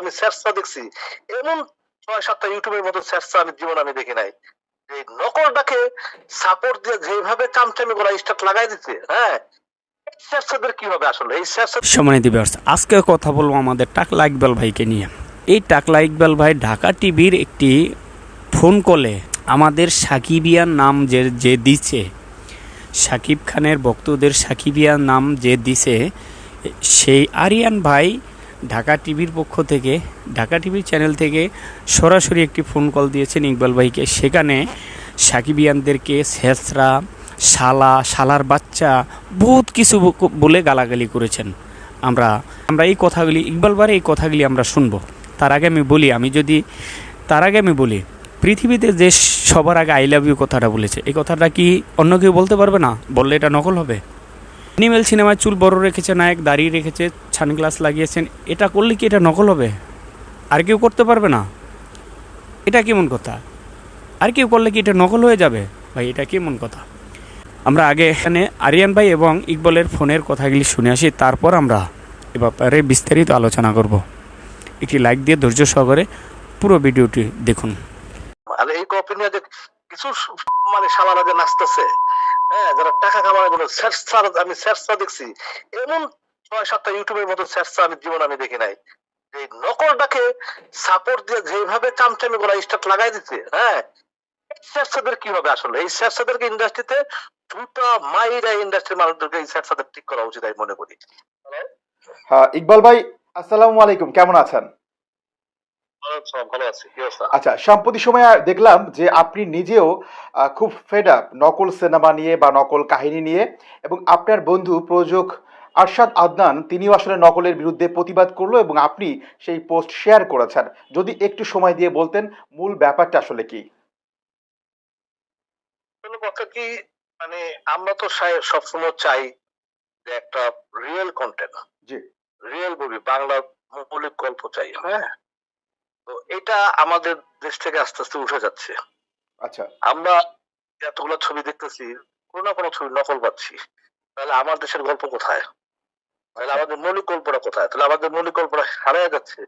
আমি চেষ্টা দেখছি। এমন ছয় সাতটা ইউটিউবের মতো চেষ্টা আমি জীবন আমি দেখি নাই। এই নকলটাকে সাপোর্ট দিয়ে যেভাবে চামচামি করা স্টার্ট লাগাই দিচ্ছে হ্যাঁ? আজকে কথা বলব আমাদের টাকলা ইকবাল ভাইকে নিয়ে। এই টাকলা ইকবাল ভাই ঢাকা টিভির একটি ফোন কলে আমাদের সাকিবিয়ার নাম যে যে দিছে। সাকিব খানের ভক্তদের সাকিবিয়ার নাম যে দিছে, সেই আরিয়ান ভাই ঢাকা টিভির পক্ষ থেকে, ঢাকা টিভির চ্যানেল থেকে সরাসরি একটি ফোন কল দিয়েছেন ইকবাল ভাইকে। সেখানে সাকিবিয়ানদেরকে শেষরা, শালা, শালার বাচ্চা, বহুত কিছু বলে গালাগালি করেছেন। আমরা আমরা এই কথাগুলি, ইকবাল ভাইয়ের এই কথাগুলি আমরা শুনব। তার আগে আমি বলি, আমি যদি, তার আগে আমি বলি, পৃথিবীতে যে সবার আগে আই লাভ ইউ কথাটা বলেছে, এই কথাটা কি অন্য কেউ বলতে পারবে না? বললে এটা নকল হবে? অ্যানিমেল সিনেমায় চুল বড় রেখেছে, নায়ক দাড়ি রেখেছে সানগ্লাস লাগিয়েছেন। এটা করলে কি এটা নকল হবে? আর কেউ করতে পারবে না? এটা কেমন কথা? আর কেউ করলে কি এটা নকল হয়ে যাবে? ভাই, এটা কেমন কথা? আমরা আগে এখানে আরিয়ান ভাই এবং ইকবলের ফোনের কথাগুলি শুনে আসি, তারপর আমরা এ ব্যাপারে বিস্তারিত আলোচনা করব। একটি লাইক দিয়ে ধৈর্য সহকারে পুরো ভিডিওটি দেখুন। আর এই কপি নিয়ে কিছু মানে শালারা যে নাচতেছে হ্যাঁ যারা টাকা কামানোর জন্য চেষ্টা আমি চেষ্টা দেখছি, এমন ছয় সাতটা ইউটিউবের মতো চেষ্টা আমি জীবন আমি দেখি নাই। এই নকলটাকে সাপোর্ট দিয়ে যেভাবে চামচামি করা স্টার্ট লাগাই দিচ্ছে হ্যাঁ চেষ্টাদের কি হবে আসলে? এই চেষ্টাদেরকে ইন্ডাস্ট্রিতে দুটা মাইরা ইন্ডাস্ট্রির মানুষদেরকে এই চেষ্টাদের ঠিক করা উচিত আমি মনে করি। হ্যাঁ ইকবাল ভাই, আসসালামু আলাইকুম, কেমন আছেন ভালো আছি কি অবস্থা আচ্ছা সাম্প্রতিক সময়ে দেখলাম যে আপনি নিজেও খুব ফেড আপ নকল সিনেমা নিয়ে বা নকল কাহিনী নিয়ে এবং আপনার বন্ধু প্রযোজক আরশাদ আদনান তিনিও আসলে নকলের বিরুদ্ধে প্রতিবাদ করল এবং আপনি সেই পোস্ট শেয়ার করেছেন। যদি একটু সময় দিয়ে বলতেন মূল ব্যাপারটা আসলে কি? কথা কি মানে আমরা তো সবসময় চাই যে একটা রিয়েল কন্টেন্ট জি। রিয়েল মুভি বাংলা মৌলিক গল্প চাই হ্যাঁ? তো এটা আমাদের দেশ থেকে আস্তে আস্তে উঠে যাচ্ছে। আচ্ছা। আমরা এতগুলো ছবি দেখতেছি কোনো না কোনো ছবি নকল পাচ্ছি। তাহলে আমার দেশের গল্প কোথায়? তাহলে আমাদের মৌলিক গল্পটা কোথায়? তাহলে আমাদের মৌলিক গল্পটা হারিয়ে যাচ্ছে।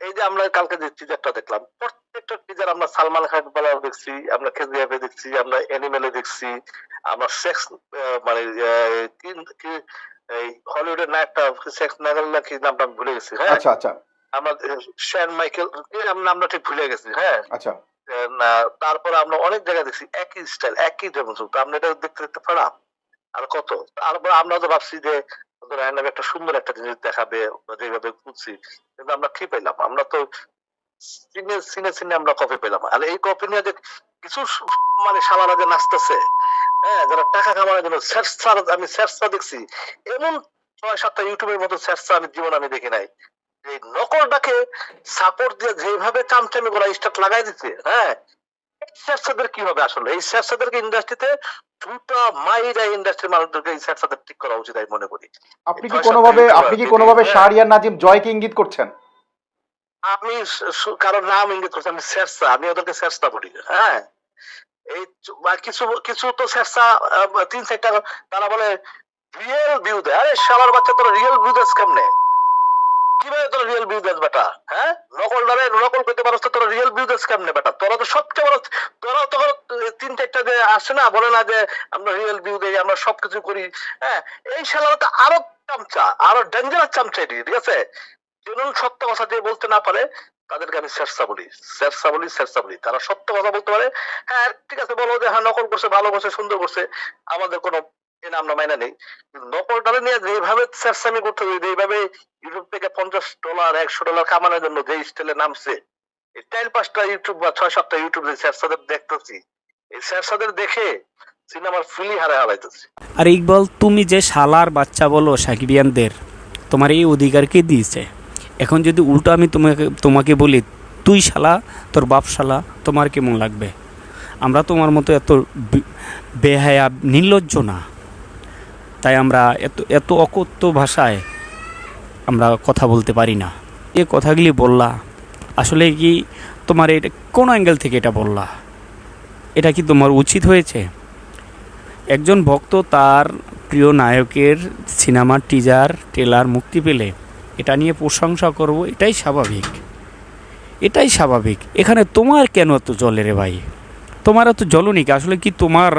এই যে আমরা কালকে যে টিজারটা দেখলাম প্রত্যেকটা টিজার আমরা সালমান খান বেলা দেখছি আমরা কেজিএফে দেখছি আমরা অ্যানিমেলে দেখছি আমরা সেক্স মানে হলিউডের নায়কটা সেক্স নাগাল নাকি নামটা ভুলে গেছি হ্যাঁ? আচ্ছা আচ্ছা। আমরা শ্যান মাইকেল নামটা ঠিক ভুলে গেছি হ্যাঁ? আচ্ছা। তারপরে আমরা অনেক জায়গায় দেখছি একই স্টাইল একই যেমন আমরা এটা দেখতে দেখতে পারাম আর কত? তারপর আমরা তো ভাবছি যে নামে একটা সুন্দর একটা জিনিস দেখাবে যেভাবে খুঁজছি কিন্তু আমরা কি পেলাম? আমরা তো সিনে সিনে সিনে আমরা কপি পেলাম। আর এই কপি নিয়ে যে কিছু মানে শালারা যে নাচতেছে হ্যাঁ? যারা টাকা কামানোর জন্য চেষ্টা আমি চেষ্টা দেখছি এমন ছয় সাতটা ইউটিউবের মতো চেষ্টা আমি জীবন আমি দেখি নাই। এই নকলটাকে সাপোর্ট দিয়ে যেভাবে চামচামি করা স্টার্ট লাগাই দিচ্ছে হ্যাঁ? চেষ্টাদের কি হবে আসলে? এই চেষ্টাদেরকে ইন্ডাস্ট্রিতে দুটা মাইরা ইন্ডাস্ট্রির মানুষদেরকে এই ঠিক করা উচিত আমি মনে করি। আপনি কি কোনোভাবে আপনি কি কোনোভাবে হ্যাঁ। শাহরিয়ার নাজিম জয়কে ইঙ্গিত করছেন? আমি কারোর নাম ইঙ্গিত করছি আমি চেষ্টা আমি ওদেরকে চেষ্টা বলি হ্যাঁ? এই কিছু কিছু তো আহ, তিন চারটা তারা বলে রিয়েল ভিউ দেয় আরে সবার বাচ্চা তোরা রিয়েল ভিউ দেস কেমনে? কীভাবে তোরা রিয়েল ভিউ দেস বেটা? হ্যাঁ? নকল দ্বারা নকল করতে পারছ তো তোরা রিয়েল ভিউ দেস কেমনে বেটা? তোরা তো সবচেয়ে বড় তোরা তখন তিন চারটা যে আসে না, বলে না যে আমরা রিয়েল ভিউ দেই, আমরা সবকিছু করি। হ্যাঁ? এই শালারা তো আরও চামচা, আরও ডেঞ্জারাস চামচা এটি, ঠিক আছে? যেন সত্য কথা যে বলতে না পারে, তাদেরকে আমি শেরসা বলি। শেরসা বলি শেরসা বলি। তারা সত্য কথা বলতে পারে। হ্যাঁ ঠিক আছে, বলো যে হ্যাঁ নকল করছে, ভালো করছে, সুন্দর করছে। আমাদের কোনো এ না মাইনা নেই। কিন্তু নকলটা নিয়ে যেভাবে শেরসামি করতে হবে, যেভাবে ইউটিউব থেকে পঞ্চাশ ডলার একশো ডলার কামানোর জন্য যে স্টাইলে নামছে চার পাঁচটা ইউটিউব বা ছয় সাতটা ইউটিউব শেরসাদের দেখতেছি, এই শেরসাদের দেখে সিনেমার ফিলি হারায় হারাইতেছি। আর ইকবল, তুমি যে শালার বাচ্চা বলো সাকিবিয়ানদের, তোমার এই অধিকার কে দিয়েছে? এখন যদি উল্টো আমি তোমাকে তোমাকে বলি, তুই শালা, তোর বাপ শালা, তোমার কেমন লাগবে? আমরা তোমার মতো এত বেহায়া, নির্লজ্জ না। তাই আমরা এত এত অকথ্য ভাষায় আমরা কথা বলতে পারি না। এ কথাগুলি বললা, আসলে কি তোমার এটা কোন অ্যাঙ্গেল থেকে এটা বললা? এটা কি তোমার উচিত হয়েছে? একজন ভক্ত তার প্রিয় নায়কের সিনেমার টিজার, ট্রেলার মুক্তি পেলে এটা নিয়ে প্রশংসা করব, এটাই স্বাভাবিক। এটাই স্বাভাবিক। এখানে তোমার কেন এত জলে রে ভাই? তোমার এত জলনিক আসলে কি তোমার,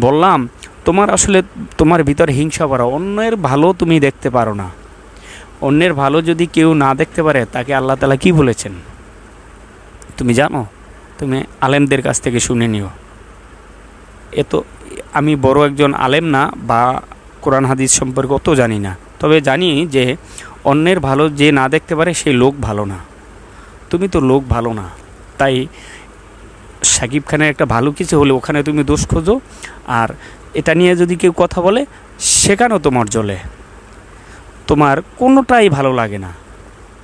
বললাম, তোমার আসলে তোমার ভিতরে হিংসা ভরা, অন্যের ভালো তুমি দেখতে পারো না। অন্যের ভালো যদি কেউ না দেখতে পারে, তাকে আল্লাহ তালা কি বলেছেন? তুমি জানো? তুমি আলেমদের কাছ থেকে শুনে নিও। এ তো, আমি বড় একজন আলেম না, বা কোরআন হাদিস সম্পর্কে অত জানি না। তবে জানি যে, অন্যের ভালো যে না দেখতে পারে সেই লোক ভালো না। তুমি তো লোক ভালো না। তাই সাকিব খানের একটা ভালো কিছু হলে ওখানে তুমি দোষ খোঁজো। আর এটা নিয়ে যদি কেউ কথা বলে, সেখানেও তোমার জ্বলে তোমার কোনোটাই ভালো লাগে না।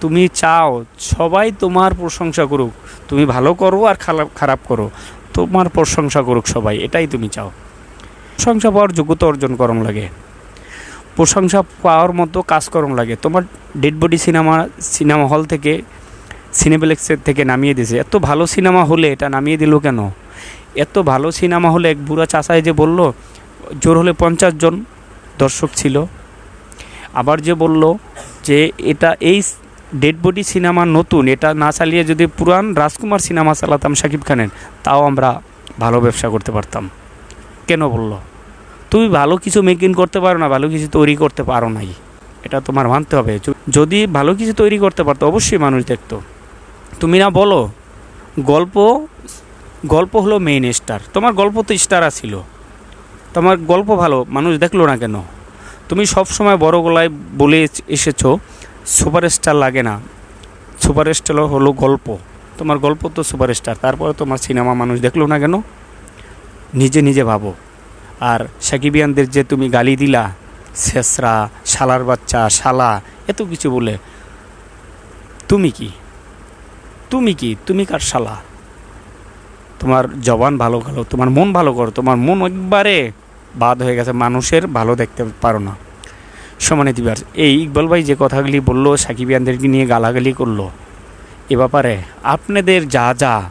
তুমি চাও সবাই তোমার প্রশংসা করুক। তুমি ভালো করো আর খারাপ খারাপ করো। তোমার প্রশংসা করুক সবাই, এটাই তুমি চাও। প্রশংসা পাওয়ার যোগ্যতা অর্জন করম লাগে। প্রশংসা পাওয়ার মতো কাজ করম লাগে। তোমার dead body cinema cinema hall থেকে সিনেপ্লেক্সের থেকে নামিয়ে দিয়েছে এত ভালো সিনেমা হলে এটা নামিয়ে দিল কেন? এত ভালো সিনেমা হলে এক বুড়া চাষায় যে বলল, জোর হলে পঞ্চাশ জন দর্শক ছিল। আবার যে বলল যে এটা এই ডেড বডি সিনেমা নতুন, এটা না চালিয়ে যদি পুরান রাজকুমার সিনেমা চালাতাম শাকিব খানের, তাও আমরা ভালো ব্যবসা করতে পারতাম। কেন বলল? তুমি ভালো কিছু মেকিং করতে পারো না, ভালো কিছু তৈরি করতে পারো নাই। এটা তোমার মানতে হবে। যদি ভালো কিছু তৈরি করতে পারতো, অবশ্যই মানুষ দেখতো। তুমি না বলো, গল্প গল্প হলো মেইন স্টার তোমার গল্প তো স্টার ছিল তোমার গল্প ভালো, মানুষ দেখল না কেন? তুমি সব সময় বড় গলায় বলে এস- এসেছ, সুপারস্টার লাগে না। সুপারস্টার হলো গল্প। তোমার গল্প তো সুপারস্টার, তারপরে তোমার সিনেমা মানুষ দেখল না কেন? নিজে নিজে ভাবো। আর সাকিবিয়ানদের যে তুমি গালি দিলা, শেষরা, শালার বাচ্চা, শালা, এত কিছু বলে, তুমি কি? তুমি কি? তুমি কার শালা? তোমার জবান ভালো ভালো তোমার মন ভালো করো, তোমার মন একবারে বাদ হয়ে গেছে, মানুষের ভালো দেখতে পারো না। সমানে দিবার, এই ইকবাল ভাই যে কথাগুলি বলল, সাকিবিয়ানদেরকে নিয়ে গালাগালি করল, এ ব্যাপারে আপনাদের যা যা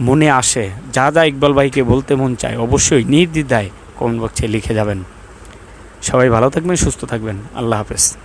মনে আসে, যা যা ইকবাল ভাইকে বলতে মন চায়, অবশ্যই নির্দ্বিধায় কমেন্ট বক্সে লিখে যাবেন। সবাই ভালো থাকবেন, সুস্থ থাকবেন। আল্লাহ হাফেজ।